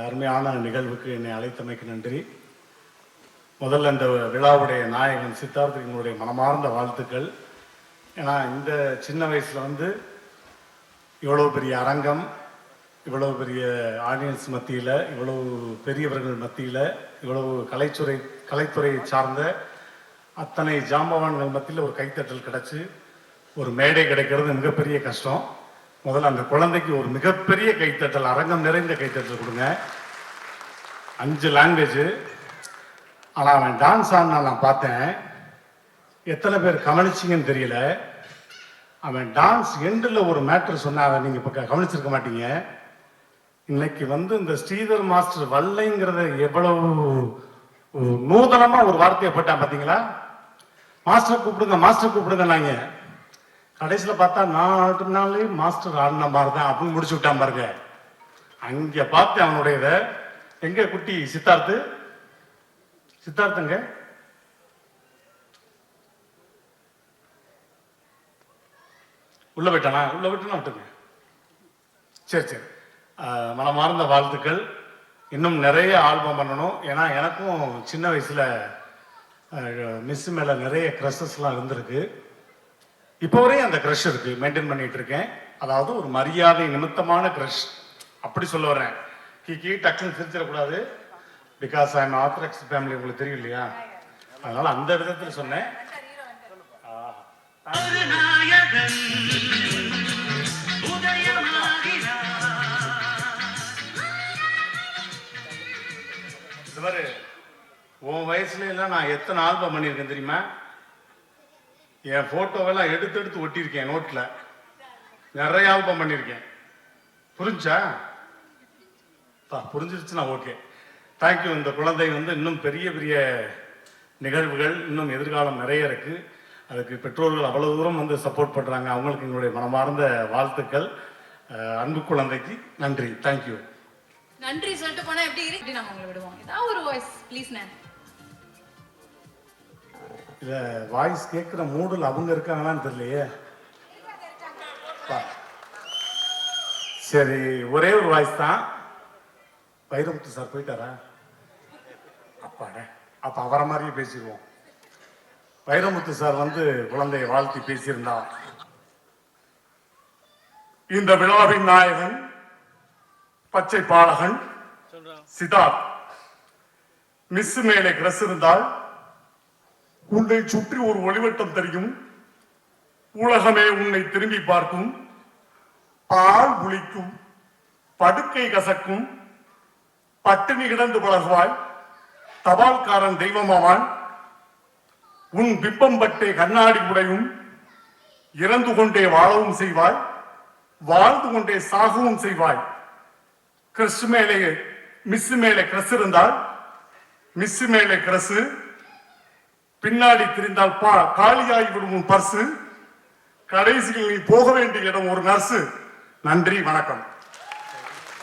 அருமையான நிகழ்வுக்கு என்னை அழைத்தமைக்கு நன்றி. முதல்ல இந்த விழாவுடைய நாயகன் சித்தார்த்தனுடைய மனமார்ந்த வாழ்த்துக்கள். ஏன்னா இந்த சின்ன வயசுல வந்து இவ்வளவு பெரிய அரங்கம் இவ்வளவு பெரிய ஆடியன்ஸ் மத்தியில் இவ்வளவு பெரியவர்கள் மத்தியில் இவ்வளவு கலைத்துறை கலைத்துறையை சார்ந்த அத்தனை ஜாம்பவான்கள் மத்தியில் ஒரு கைத்தட்டல் கிடச்சி ஒரு மேடை கிடைக்கிறது மிகப்பெரிய கஷ்டம். முதல்ல அந்த குழந்தைக்கு ஒரு மிகப்பெரிய கைத்தட்டல் அரங்கம் நிறைந்த கைத்தட்டல் கொடுங்க. அஞ்சு லாங்குவேஜ் ஆனால் அவன் டான்ஸ் ஆடினா நான் பார்த்தேன். எத்தனை பேர் கவனிச்சிங்கன்னு தெரியல. அவன் டான்ஸ் எண்டில் ஒரு மேட்ரு சொன்னா அவன் நீங்கள் இப்போ கவனிச்சிருக்க மாட்டீங்க. இன்னைக்கு வந்து இந்த ஸ்ரீதர் மாஸ்டர் வல்லைங்கிறத எவ்வளவு நூதனமாக ஒரு வார்த்தையை போட்டான் பார்த்தீங்களா மாஸ்டர் கூப்பிடுங்க மாஸ்டர் கூப்பிடுங்க நாங்கள் கடைசியில் பார்த்தா நான் ஆடினாலே மாஸ்டர் ஆடின மாதிரி தான் அப்படின்னு முடிச்சு விட்டான் பாருங்க. அங்கே பார்த்து அவனுடைய இதை எங்க குட்டி சித்தார்த்து? சித்தார்த்துங்க. உள்ள போயிட்டானா? உள்ள விட்டுனா விட்டுங்க சரி சரி. மனமார்ந்த வாழ்த்துக்கள். இன்னும் நிறைய ஆல்பம் பண்ணணும். ஏன்னா எனக்கும் சின்ன வயசுல மிஸ் மேல நிறைய க்ரஷஸ்லாம் இருந்திருக்கு. இப்போ வரையும் அந்த க்ரஷ் இருக்கு மெயின்டைன் பண்ணிட்டு இருக்கேன். அதாவது ஒரு மரியாதை நிமித்தமான க்ரஷ் அப்படி சொல்ல வரேன். கீ கீ டக்குன்னு சிரிச்சிடக்கூடாது. Because I am orthodox family உங்களுக்கு தெரியும் இல்லையா? அதனால அந்த விதத்தில் சொன்னேன். இந்த மாதிரி உன் வயசுல எல்லாம் நான் எத்தனை ஆல்பம் பண்ணியிருக்கேன் தெரியுமா? என் போட்டோவெல்லாம் எடுத்து எடுத்து ஒட்டியிருக்கேன் நோட்டில் நிறைய ஆல்பம் பண்ணியிருக்கேன். புரிஞ்சா? பா புரிஞ்சிருச்சுன்னா ஓகே. தேங்க்யூ இந்த குழந்தை வந்து இன்னும் பெரிய பெரிய நிகழ்வுகள் இன்னும் எதிர்காலம் நிறைய இருக்குது அதுக்கு பெற்றோர்கள் அவ்வளோ தூரம் வந்து சப்போர்ட் பண்ணுறாங்க அவங்களுக்கு எங்களுடைய மனமார்ந்த வாழ்த்துக்கள். அன்பு குழந்தைக்கு நன்றி. தேங்க்யூ நன்றி சொல்லிட்டு போனா எப்படி இருக்கு நாங்க உங்களை விடுவோம். ஏதாவது ஒரு வாய்ஸ் ப்ளீஸ் நான் இல்ல வாய்ஸ் கேட்குற மூடில் அவங்க இருக்காங்களான்னு தெரியலையே. சரி ஒரே ஒரு வாய்ஸ் தான். வைரமுத்து சார் போயிட்டாரா? அப்பாடே. அப்ப அவரை மாதிரியே பேசிடுவோம் வைரமுத்து சார் வந்து குழந்தையை வாழ்த்தி பேசியிருந்தா. இந்த விழாவின் நாயகன் பச்சை பாலகன் சித்தார்த் மிஸ் மேலே கிரஸ் இருந்தால் உன்னை சுற்றி ஒரு ஒளிவட்டம் தெரியும். உலகமே உன்னை திரும்பி பார்க்கும். பால் குளிக்கும். படுக்கை கசக்கும். பட்டினி கிடந்து பழகுவாய். தபால்காரன் தெய்வமாவான். உன் பிம்பம் பட்டே கண்ணாடி உடையும். இறந்து கொண்டே வாழவும் செய்வாய். வாழ்ந்து கொண்டே சாகவும் செய்வாய். கிறிஸ்து மேலே மிஸ் மேலே கிரஸ் இருந்தால் மிஸ் மேலே கிரஸ் பின்னாடி திரிந்தால் பா உன் பர்சு. கடைசியில் நீ போக வேண்டிய இடம் ஒரு நர்ஸு நன்றி வணக்கம்.